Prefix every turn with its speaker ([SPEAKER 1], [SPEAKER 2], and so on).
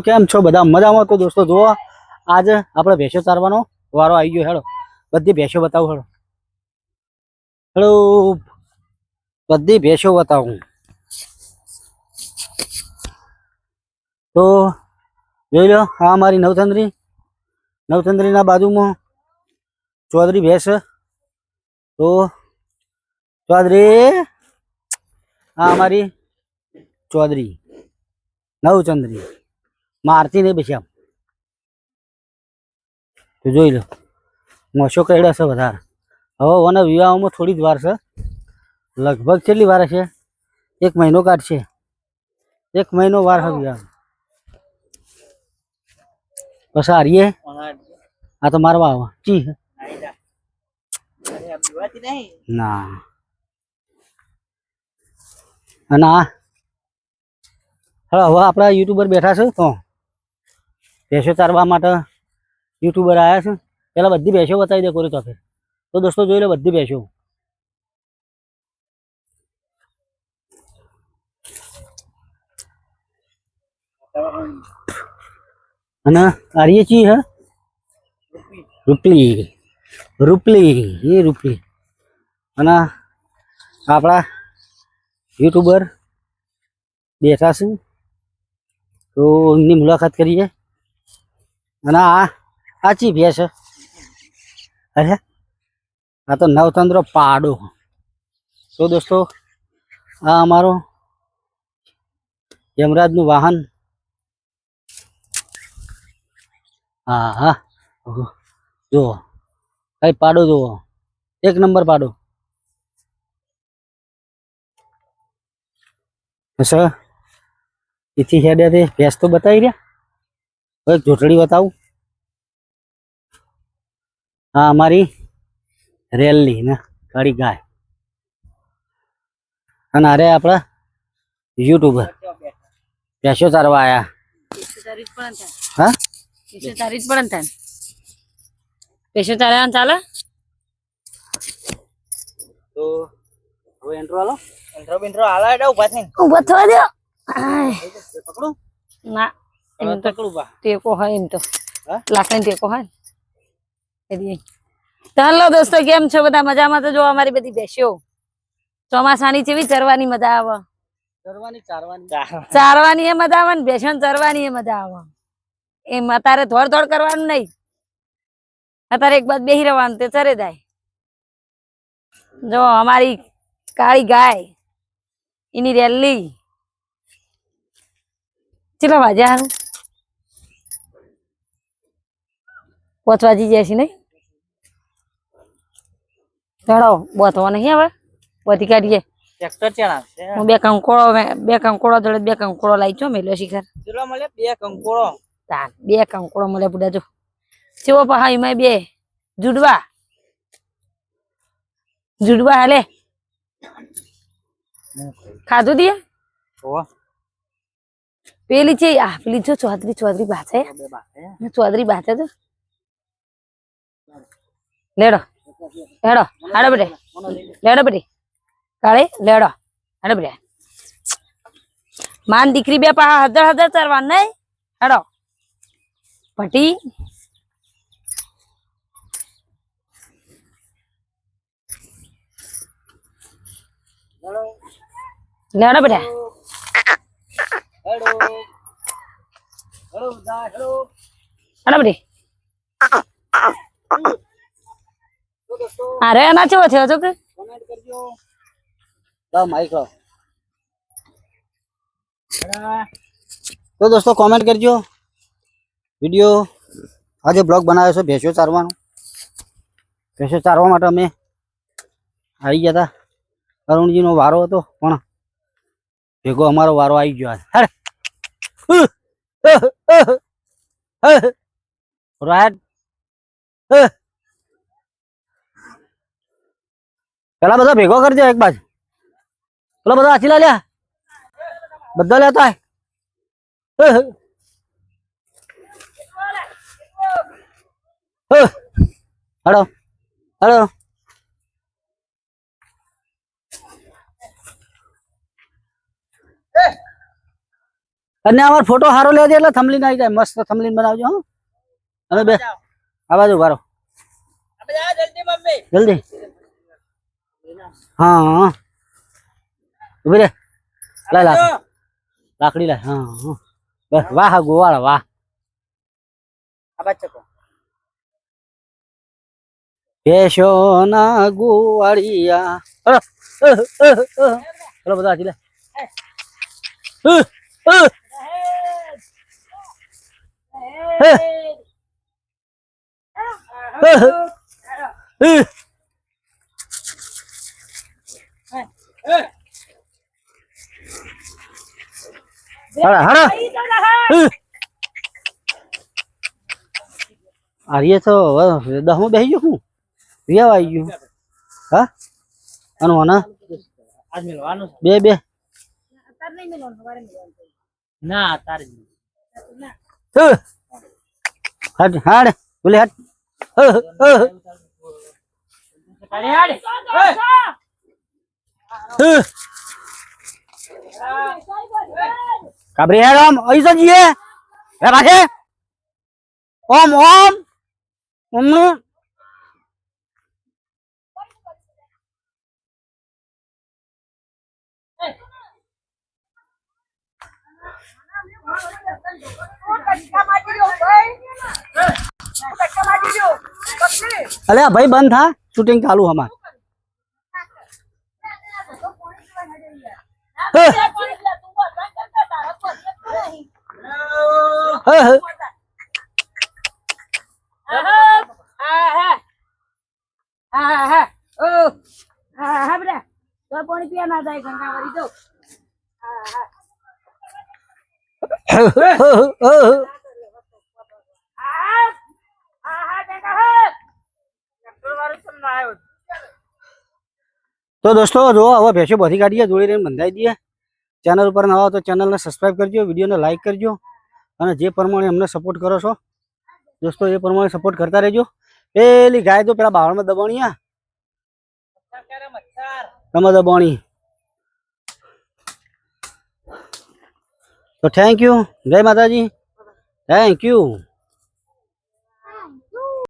[SPEAKER 1] કેમ છો બધા? મજામાં તો દોસ્તો જુઓ, આજે આપણે ભેંસો ચારવાનો વારો આવી ગયો, હેડો. બધી ભેંસો બતાવું, હેડો. હેડો. બધી ભેંસો બતાવું. તો જોઈ લો, આ મારી નવચંદ્રી. નવચંદ્રીના બાજુમાં ચૌધરી ભેંસ. તો ચૌધરી આ અમારી ચૌધરી નવચંદ્રી. મારતી નહીં પછી આમ. તો જોઈ લો. મોશો કર્યો છે વધારે. હવે ઓના વિવાહમાં થોડી જ વાર છે. લગભગ કેટલી વાર છે એક મહિનો કાઢશે. એક મહિનો વાર છે વિવાહ પછી હારીએ આ તો મારવા આવા. ચી. હે? ના. અને હવે હવે આપણા યુટ્યુબર બેઠા છે તો. ભેંસો ચારવા માટે યુટ્યુબર આવ્યા છે. પેલા બધી ભેંસો બતાવી દે કોરી તો તો દોસ્તો જોઈ લો બધી ભેંસો. અને આર્ય ચી હે? રૂપલી. રૂપલી. એ રૂપલી. અને આપણા યુટ્યુબર બેઠા છે. તો એમની મુલાકાત કરીએ. અને આ આચી ભેસ અરે, આ તો નવતંત્ર પાડો. તો દોસ્તો? આ અમારો યમરાજનું વાહન. હા હા. જુઓ. કઈ પાડો જુઓ. એક નંબર પાડો. સર એથી હેડ્યા તે ભેંસ તો બતાવી રહ્યા. હવે જોટડી બતાવું? હા અમારી રેલની ને કાળી ગાય. અને અરે આપણા યુટ્યુબર. પેશો ચારવા આયા. હા?
[SPEAKER 2] પેશો તારી જ પડે ને પેશો તારે ચાલે?
[SPEAKER 1] તો હવે એન્ટ્રો હાલો
[SPEAKER 3] ઇન્ટ્રો બિન્ટ્રો આલા એડા ઊભા થઈને.
[SPEAKER 2] ઊભા થવા દો.
[SPEAKER 1] પકડું?
[SPEAKER 2] ના. ટેકો હોય એમ તો. લાકડી ટેકો હોય ને? હલો દોસ્તો કેમ છો બધા? મજામાં તો જો અમારી બધી બેસ્યો ચોમાસાની જેવી ચરવાની મજા આવે.
[SPEAKER 1] ચારવાની
[SPEAKER 2] એ મજા આવે ને બેસણ ચરવાની એ મજા આવે. એમ અત્યારે ધોડ ધોડ કરવાનું નહીં. અત્યારે એક બાદ બેહી રહેવાનું તે ચરે જાય. જો અમારી કાળી ગાય એની રેલી. વાગ્યા હારું? પાંચ વાગી જાય છે નહીં? ચડો બોતવા નહીં હવે? બધી કાઢીએ.
[SPEAKER 3] ટ્રેક્ટર ચણા
[SPEAKER 2] હું બે કંકોળો બે કંકોળો જોડે બે કંકોળો લાવી છો મેલો શિખર.
[SPEAKER 3] ચલો મળે? બે કંકોળો
[SPEAKER 2] તાન બે કંકોળો મળે બુડા જો. ચેવો પહા એમાં બે? જુડવા. જુડવા હાલે. ખાધું દીએ પેલી છે આ પેલી જો ચૌધરી ચૌધરી બાચે ચૌધરી બાચે તો. હાડો બેટે. લેડો બેટી. કાળે, લેડો. હાડો બેટે. માન દીકરી બે પા હજાર હજાર ચરવા નહીં. હેડો. પટી લેડો બેટા.
[SPEAKER 1] હેડો હેડો હેડો
[SPEAKER 2] હેડો બેટી. અરે એના ચેવો થયો છો કે?
[SPEAKER 1] કોમેન્ટ કરજો. તો દોસ્તો કોમેન્ટ કરજો. વીડિયો આજે બ્લોગ બનાવ્યો છે, ભેંસો ચારવાનો. ભેંસો ચારવા માટે અમે આવી ગયા હતા. અરુણજીનો વારો હતો, પણ ભેગો અમારો વારો આવી ગયો આજે. હેડ. રાઈટ. પેલા બધા ભેગો કરજો એક બાજુ. પેલા બધા આચીલા લ્યા. બધા લેતા. હડો હડો અને અમારો ફોટો સારો લેજે એટલે થમલીન આવી જાય. મસ્ત થમલીન બનાવજો હો. અને બે. આ બાજુ
[SPEAKER 3] વારો. જલ્દી મમ્મી.
[SPEAKER 1] જલ્દી. હા. હા ઊભી રે. લાય લાકડી. લાકડી લાય. હા હા. બસ વાહ ગોવાળ વાહ.
[SPEAKER 3] ચકો.
[SPEAKER 1] કેશોના ગોવાળિયા. ચલો બધા હાથી લે. અહ, અહ. હાડા. અહ. આર્ય તો હવે દસમું બેસી ગયું હું. વિયાવ આવી ગયું. હા? અને ઓના?
[SPEAKER 3] આજ મિલવાનું છે.
[SPEAKER 1] બે બે.
[SPEAKER 3] ના તારે.
[SPEAKER 1] હાડ હાડ બોલે હાડ.
[SPEAKER 3] હાડે.
[SPEAKER 1] કાબરી હેડ અહીં તો જીએ હે પાછે ઓમ ઓમ. ઓમનું અલે ભાઈ બંધ થા. શૂટિંગ ચાલુ હમાર
[SPEAKER 2] પાણી પીવા ના જાય ગંગાવરી તો
[SPEAKER 3] વાળું તમને આવ્યો
[SPEAKER 1] તો દોસ્તો જો હવે ભેંસો બધી કાઢીએ જોડી રહીને બંધાઈ દઈએ ચેનલ ઉપર નવા હો તો ચેનલને સબસ્ક્રાઈબ કરજો વિડીયોને લાઈક કરજો અને જે પ્રમાણે અમને સપોર્ટ કરો છો, દોસ્તો, એ પ્રમાણે સપોર્ટ કરતા રહેજો. પેલી ગાય તો પેલા બાવળમાં દબાણી તમે દબાણી તો થેન્ક યુ જય માતાજી. Thank you